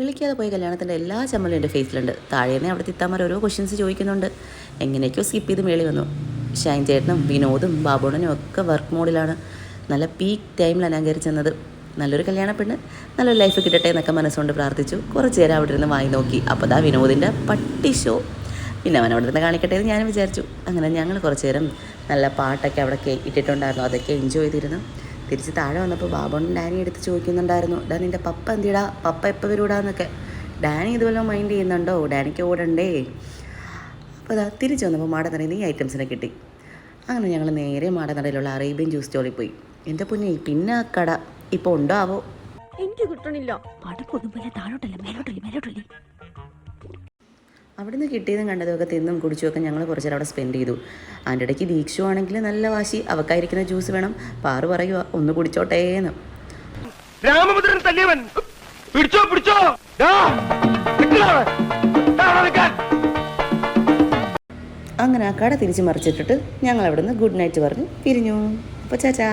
വിളിക്കാതെ പോയ കല്യാണത്തിന്റെ എല്ലാ ചമ്മലും എന്റെ ഫേസിലുണ്ട്. താഴേന്നെ അവിടെ തിത്താമാർ ഓരോ ക്വസ്റ്റ്യൻസ് ചോദിക്കുന്നുണ്ട്. എങ്ങനെയൊക്കെയോ സ്കിപ്പ് ചെയ്ത് മേളി വന്നു. ഷൈൻ ചേട്ടനും വിനോദും ബാബുണനും ഒക്കെ വർക്ക് മോഡിലാണ് നല്ല പീക്ക് ടൈമിലാണ് ഞാൻ കയറി ചെന്നത്. നല്ലൊരു കല്യാണ പെണ്ണ് നല്ലൊരു ലൈഫ് കിട്ടട്ടെ എന്നൊക്കെ മനസ്സുകൊണ്ട് പ്രാർത്ഥിച്ചു. കുറച്ച് നേരം അവിടെ ഇരുന്ന് വായി നോക്കി. അപ്പോൾ ദാ വിനോദിന്റെ പട്ടി ഷോ പിന്നെ അവൻ അവിടെ നിന്ന് കാണിക്കട്ടെ എന്ന് ഞാനും വിചാരിച്ചു. അങ്ങനെ ഞങ്ങൾ കുറച്ച് നേരം നല്ല പാട്ടൊക്കെ അവിടെ ഇട്ടിട്ടുണ്ടായിരുന്നു. അതൊക്കെ എൻജോയ് ചെയ്തിരുന്നു. തിരിച്ച് താഴെ വന്നപ്പോൾ ബാബോണും ഡാനി എടുത്ത് ചോദിക്കുന്നുണ്ടായിരുന്നു ഡാ നിന്റെ പപ്പ എന്തിടാ? പപ്പ എപ്പോൾ വരൂടാന്നൊക്കെ. ഡാനി ഇതുപോലെ മൈൻഡ് ചെയ്യുന്നുണ്ടോ? ഡാനിക്ക് ഓടണ്ടേ? അപ്പോൾ അതാ തിരിച്ച് വന്നപ്പോൾ മാടനടയിൽ ഈ ഐറ്റംസിനെ കിട്ടി. അങ്ങനെ ഞങ്ങൾ നേരെ മാടനടയിലുള്ള അറേബ്യൻ ജ്യൂസ് സ്റ്റോളിൽ പോയി. എന്റെ പൊന്നെ പിന്നെ ആ കട ഇപ്പോൾ ഉണ്ടോ ആവോ? എനിക്ക് കിട്ടണില്ല പടപ്പൊന്നും പോലെ താഴോട്ടല്ല മേലോട്ടല്ലേ മേലോട്ടല്ലേ? അവിടുന്ന് കിട്ടിയതും കണ്ടതും ഒക്കെ തിന്നും കുടിച്ചും ഒക്കെ ഞങ്ങൾ കുറച്ച് നേരം അവിടെ സ്പെൻഡ് ചെയ്തു. അതിന്റെ ഇടയ്ക്ക് ദീക്ഷു ആണെങ്കിൽ നല്ല വാശി അവക്കായിരിക്കുന്ന ജ്യൂസ് വേണം. പാറു പറയുക ഒന്ന് കുടിച്ചോട്ടേ എന്ന്. രാമഭദ്രൻ തല്ലിയവൻ. പിടിച്ചോ പിടിച്ചോ. അങ്ങനെ ആ കട തിരിച്ചു മറിച്ചിട്ടിട്ട് ഞങ്ങൾ അവിടുന്ന് ഗുഡ് നൈറ്റ് പറഞ്ഞു പിരിഞ്ഞു അപ്പോൾ ചാച്ചാ.